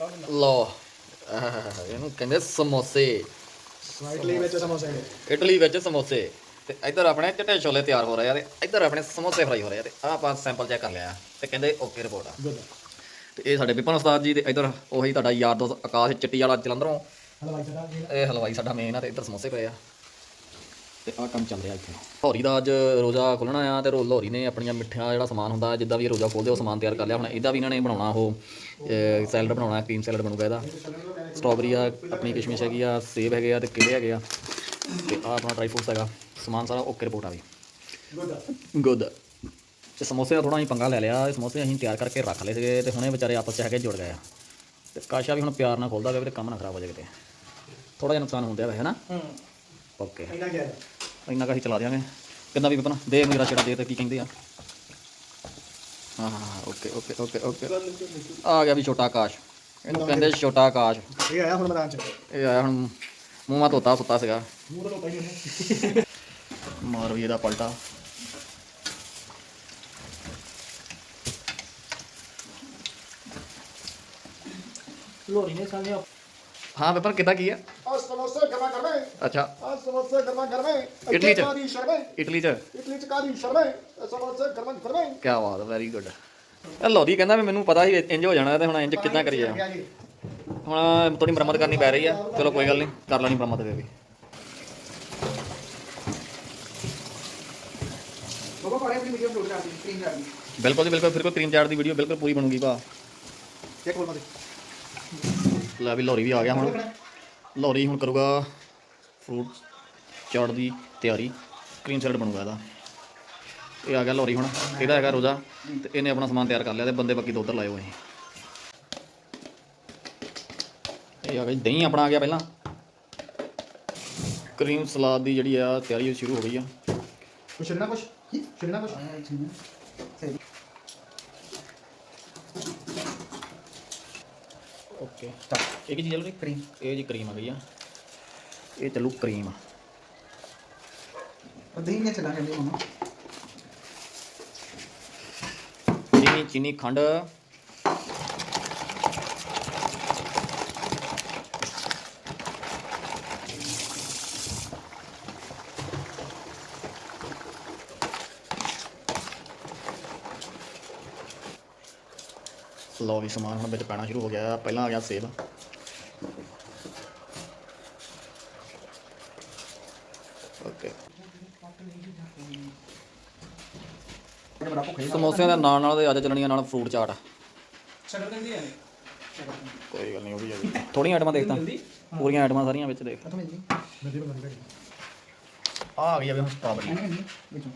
ਲੋ ਆਹ, ਇਹਨੂੰ ਕਹਿੰਦੇ ਸਮੋਸੇ। ਇਟਲੀ ਵਿੱਚ ਸਮੋਸੇ ਨੇ। ਇਟਲੀ ਵਿੱਚ ਸਮੋਸੇ। ਤੇ ਇੱਧਰ ਆਪਣੇ ਚਿੱਟੇ ਛੋਲੇ ਤਿਆਰ ਹੋ ਰਹੇ ਆ ਤੇ ਇੱਧਰ ਆਪਣੇ ਸਮੋਸੇ ਫਰਾਈ ਹੋ ਰਹੇ ਆ ਤੇ ਆਹ ਆਪਾਂ ਸੈਂਪਲ ਚੈੱਕ ਕਰ ਲਿਆ ਤੇ ਕਹਿੰਦੇ ਓਕੇ ਰਿਪੋਰਟ ਆ। ਗੁੱਡ ਤੇ ਇਹ ਸਾਡੇ ਵਿਪਨ ਉਸਤਾਦ ਜੀ ਤੇ ਇੱਧਰ ਉਹੀ ਤੁਹਾਡਾ ਯਾਰ ਦੋਸਤ ਆਕਾਸ਼ ਚਿੱਟੀ ਵਾਲਾ ਜਲੰਧਰੋਂ। ਹਲਵਾਈ ਸਾਡਾ ਜੀ ਇਹ ਹਲਵਾਈ ਸਾਡਾ ਮੇਨ ਆ ਤੇ ਇੱਧਰ ਸਮੋਸੇ ਪਏ ਆ। ਤੇ ਆਹ ਕੰਮ ਚੱਲ ਰਿਹਾ ਇੱਥੇ। ਲੋਹਰੀ ਦਾ ਅੱਜ ਰੋਜ਼ਾ ਖੁੱਲਣਾ ਆ ਤੇ ਰੋ ਲੋਹਰੀ ਨੇ ਆਪਣੀਆਂ ਮਿੱਠਾ ਜਿਹੜਾ ਸਮਾਨ ਹੁੰਦਾ ਜਿੱਦਾਂ ਵੀ ਇਹ ਰੋਜ਼ਾ ਖੋਲਦੇ ਉਹ ਸਮਾਨ ਤਿਆਰ ਕਰ ਲਿਆ। ਹੁਣ ਇਹਦਾ ਵੀ ਇਹਨਾਂ ਨੇ ਬਣਾਉਣਾ ਉਹ ਸੈਲਡ ਬਣਾਉਣਾ ਕਰੀਮ ਸੈਲਡ ਬਣੂਗਾ ਇਹਦਾ। ਸਟ੍ਰਾਬੇਰੀ ਆ ਆਪਣੀ ਕਿਸ਼ਮਿਸ਼ ਹੈਗੀ ਆ ਸੇਬ ਹੈਗੇ ਆ ਤੇ ਕੇਲੇ ਹੈਗੇ ਆ। ਤੇ ਆਹ ਆਪਣਾ ਡਰਾਈ ਫਰੂਟਸ ਹੈਗਾ। ਸਮਾਨ ਸਾਰਾ ਓਕੇ ਰਿਪੋਰਟ ਆ ਵੀ। ਗੁੱਡ ਗੁੱਡ ਤੇ ਸਮੋਸੇ ਦਾ ਥੋੜਾ ਅਸੀਂ ਪੰਗਾ ਲੈ ਲਿਆ। ਇਹ ਸਮੋਸੇ ਅਸੀਂ ਤਿਆਰ ਕਰਕੇ ਰੱਖ ਲਏ ਸੀਗੇ ਤੇ ਹੁਣੇ ਵਿਚਾਰੇ ਆਪਸ ਚ ਹੈਗੇ ਜੁੜ ਗਏ ਆ। ਤੇ ਕਾਸ਼ਾ ਵੀ ਹੁਣ ਪਿਆਰ ਨਾਲ ਖੋਲਦਾ ਗਿਆ ਤੇ ਕੰਮ ਨਾ ਖਰਾਬ ਹੋ ਜਾਵੇ ਕਿਤੇ। ਥੋੜਾ ਜਿਹਾ ਨੁਕਸਾਨ ਹੁੰਦਾ ਵੈਸੇ ਹੈ ਨਾ? ਹੂੰ। ਓਕੇ ਇੰਨਾ ਗਿਆ ਇੰਨਾ ਕੁ ਚਲਾ ਦਿਆਂਗੇ। ਕਿੰਨਾ ਵੀ ਪਤਾ ਦੇ ਮੇਰਾ ਛੇੜਾ ਦੇ ਤੇ ਕੀ ਕਹਿੰਦੇ ਆ। ਹਾਂ ਹਾਂ ਓਕੇ ਓਕੇ ਓਕੇ ਓਕੇ ਆ ਗਿਆ ਵੀ ਛੋਟਾ ਆਕਾਸ਼। ਇਹਨੂੰ ਕਹਿੰਦੇ ਛੋਟਾ ਆਕਾਸ਼। ਇਹ ਆਇਆ ਹੁਣ ਮੈਦਾਨ ਚ? ਇਹ ਆਇਆ ਹੁਣ ਮੂੰਹਾਂ ਧੋਤਾ ਸੁੱਤਾ ਸੀਗਾ। ਮੂੰਹ ਤੋਂ ਲੋਕਾਂ ਹੀ ਮਾਰ ਵੀ ਇਹਦਾ ਪਲਟਾ। ਲੋਰੀ ਨੇ ਸਾਨੇ ਹਾਂ ਪੇਪਰ ਕਿੱਦਾਂ ਕੀ ਆ? ਆ ਸਮੋਸੇ ਗਰਮਾ ਗਰਮੇ। ਅੱਛਾ। ਆ ਸਮੋਸੇ ਗਰਮਾ ਗਰਮੇ। ਇਡਲੀ ਚ? ਕਾਰੀ ਸ਼ਰਮੇ? ਇਟਲੀ ਚ? ਇਟਲੀ ਚ ਸ਼ਰਮੇ? ਇਹ ਸਮੋਸੇ ਗਰਮਾ ਗਰਮੇ। ਕੀ ਬਾਤ ਵੈਰੀ ਗੁੱਡ ਲੋਦੀ ਕਹਿੰਦਾ ਵੀ ਮੈਨੂੰ ਪਤਾ ਸੀ ਇੰਜ ਹੋ ਜਾਣਾ ਤੇ ਹੁਣ ਇੰਜ ਕਿੱਦਾਂ ਕਰੀਏ। ਹੁਣ ਥੋੜੀ ਮੁਰੰਮਤ ਕਰਨੀ ਪੈ ਰਹੀ ਆ। ਚਲੋ ਕੋਈ ਗੱਲ ਨਹੀਂ ਕਰ ਲੈਣੀ ਮੁਰੰਮਤ ਵੀ। ਬਾਬਾ ਪਾੜੇ ਆਪਣੀ ਵੀਡੀਓ ਅਪਲੋਡ ਕਰ ਦੀ ਸਕਰੀਨ ਕਰ ਦੀ ਬਿਲਕੁਲ ਜੀ ਬਿਲਕੁਲ ਫਿਰ ਕੋਈ ਕਰੀਮ ਚਾਟ ਦੀ ਵੀਡੀਓ ਬਿਲਕੁਲ ਪੂਰੀ ਬਣੂਗੀ ਭਾ। ਚੈੱਕ ਬੋਲ ਮਾਦੇ ਲੈ ਵੀ ਲੋਰੀ ਵੀ ਆ ਗਿਆ ਹੁਣ। ਲੋਰੀ ਹੁਣ ਕਰੂਗਾ ਫਰੂਟ ਚਾਟ ਦੀ ਤਿਆਰੀ। ਕਰੀਮ ਸੈਲਡ ਬਣੂਗਾ ਇਹਦਾ। ਇਹ ਆ ਗਿਆ ਲੋਰੀ ਹੁਣ। ਇਹਦਾ ਹੈਗਾ ਰੋਜ਼ਾ। ਤੇ ਇਹਨੇ ਆਪਣਾ ਸਮਾਨ ਤਿਆਰ ਕਰ ਲਿਆ ਤੇ ਬੰਦੇ ਬਾਕੀ ਤੋਂ ਉਧਰ ਲਾਏ ਹੋਏ ਇਹ ਆ ਗਿਆ ਦਹੀਂ ਆਪਣਾ ਆ ਗਿਆ ਪਹਿਲਾਂ। ਕਰੀਮ ਸਲਾਦ ਦੀ ਜਿਹੜੀ ਆ ਤਿਆਰੀ ਉਹ ਸ਼ੁਰੂ ਹੋ ਗਈ ਆ। ਕੁਛ ਛੱਡਣਾ ਕੁਛ? ਛੱਡਣਾ ਕੁਛ? ਓਕੇ ਇਹ ਕੀ ਚੀਜ਼ ਚੱਲ ਕਰੀਮ ਇਹ ਜੀ ਕਰੀਮ ਆ ਗਈ ਆ। ਇਹ ਚੱਲੂ ਕਰੀਮ ਦਹੀਂ ਨੇ ਚਲਾ ਕਹਿੰਦੇ ਮਮਾ ਚੀਨੀ ਚੀਨੀ ਖੰਡ। ਲਓ ਵੀ ਸਮਾਨ ਹੁਣ ਵਿੱਚ ਪੈਣਾ ਸ਼ੁਰੂ ਹੋ ਗਿਆ। ਪਹਿਲਾਂ ਆ ਗਿਆ ਸੇਬ। ਓਕੇ। ਸਮੋਸਿਆਂ ਦੇ ਨਾਲ ਨਾਲ ਤੇ ਅੱਜ ਚੱਲਣੀਆਂ ਨਾਲ ਫਰੂਟ ਚਾਟ। ਛੱਡ ਦਿੰਦੀ ਹੈ ਕੋਈ ਗੱਲ ਨਹੀਂ ਉਹ ਵੀ ਆ ਗਈ ਥੋੜੀਆਂ ਆਈਟਮਾਂ ਦੇਖਦਾ ਪੂਰੀਆਂ ਆਈਟਮਾਂ ਸਾਰੀਆਂ ਵਿੱਚ ਦੇਖ। ਆ ਗਈ ਆ ਵੀ ਹੁਣ ਸਟ੍ਰਾਬੇਰੀ ਵਿੱਚੋਂ।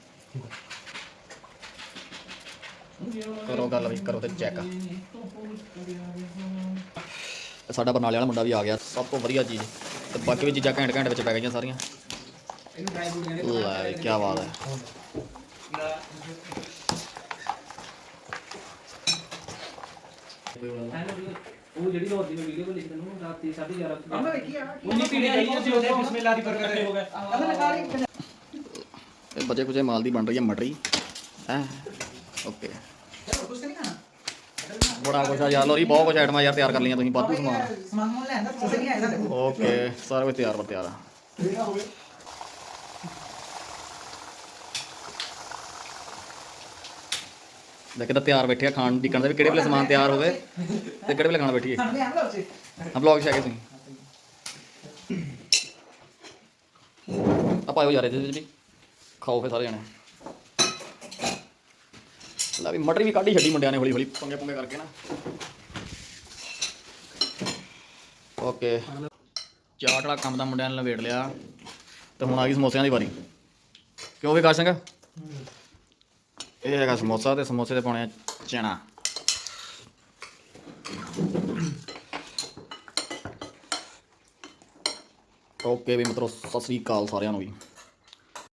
ਕਰੋ ਗੱਲ ਵੀ, ਕਰੋ ਤੇ ਚੈੱਕ ਸਾਡਾ ਬਰਨਾਲੇ ਵਾਲਾ ਮੁੰਡਾ ਵੀ ਆ ਗਿਆ, ਸਭ ਤੋਂ ਵਧੀਆ ਚੀਜ਼। ਤੇ ਬਾਕੀ ਵੀ ਚੀਜ਼ਾਂ ਘੈਂਟ ਘੈਂਟ ਵਿੱਚ ਪੈ ਗਈਆਂ ਸਾਰੀਆਂ। ਇਹਨੂੰ ਲੈ ਕੀ ਬਾਤ ਹੈ। ਉਹ ਜਿਹੜੀ ਲੋਦੀ ਮੈਂ ਵੀਡੀਓ ਲਿਖ ਤੈਨੂੰ ਰਾਤੀ 11:30 ਮੈਂ ਵੇਖੀ ਆ ਉਹਨੀ ਪੀੜੀ ਆਈ ਉਹਦੇ ਬਿਸਮਿਲ੍ਲਾ ਦੀ ਬਰਕਤ ਹੋ ਗਿਆ ਅਗਰ ਲਗਾ ਲਈ ਇਹ ਬਜੇ ਕੁਝੇ ਮਾਲ ਦੀ ਬਣ ਰਹੀ ਹੈ ਮਟਰੀ। ਹੈ, ਓਕੇ। ਬੜਾ ਕੁਛ ਆ ਯਾਰ ਲੋਰੀ ਬਹੁਤ ਕੁਝ ਆਈਟਮਾਂ ਯਾਰ ਤਿਆਰ ਕਰ ਲਈਆਂ ਤੁਸੀਂ ਵਾਧੂ ਸਮਾਨ। ਤੁਸੀਂ ਨਹੀਂ ਆਇਆ ਓਕੇ ਸਾਰਾ ਕੁਝ ਤਿਆਰ ਪਰ ਤਿਆਰ ਆ। ਲੈ ਕਿਦਾਂ ਤਿਆਰ ਬੈਠੇ ਆ ਖਾਣ ਦੀ ਕਹਿੰਦੇ ਵੀ ਕਿਹੜੇ ਵੇਲੇ ਸਮਾਨ ਤਿਆਰ ਹੋਵੇ ਤੇ ਕਿਹੜੇ ਵੇਲੇ ਖਾਣਾ ਬੈਠੀਏ। ਆ ਵਲੌਗ ਚ ਹੈਗੇ ਤੁਸੀਂ। ਆ ਪਾਇਓ ਯਾਰ ਇਹਦੇ ਵਿੱਚ ਵੀ। ਖਾਓ ਫੇ ਸਾਰੇ ਜਣੇ। ਲੈ ਵੀ ਮਟਰ ਵੀ ਕੱਢੀ ਛੱਡੀ ਮੁੰਡਿਆਂ ਨੇ ਹੌਲੀ ਹੌਲੀ ਪੰਗੇ ਪੁੰਗੇ ਕਰਕੇ ਨਾ। ਓਕੇ। ਚਾਟ ਵਾਲਾ ਕੰਮ ਦਾ ਮੁੰਡਿਆਂ ਨੇ ਲਵੇੜ ਲਿਆ ਤੇ ਹੁਣ ਆ ਗਈ ਸਮੋਸਿਆਂ ਦੀ ਵਾਰੀ। ਕਿਉਂ ਵੀ ਕਰ ਸੰਗਾ ਇਹ ਹੈਗਾ ਸਮੋਸਾ ਤੇ ਸਮੋਸੇ ਤੇ ਪਾਉਣੇ ਆ ਚਣਾ ਓਕੇ ਵੀ ਮਿੱਤਰੋ ਸਤਿ ਸ੍ਰੀ ਅਕਾਲ ਸਾਰਿਆਂ ਨੂੰ ਵੀ।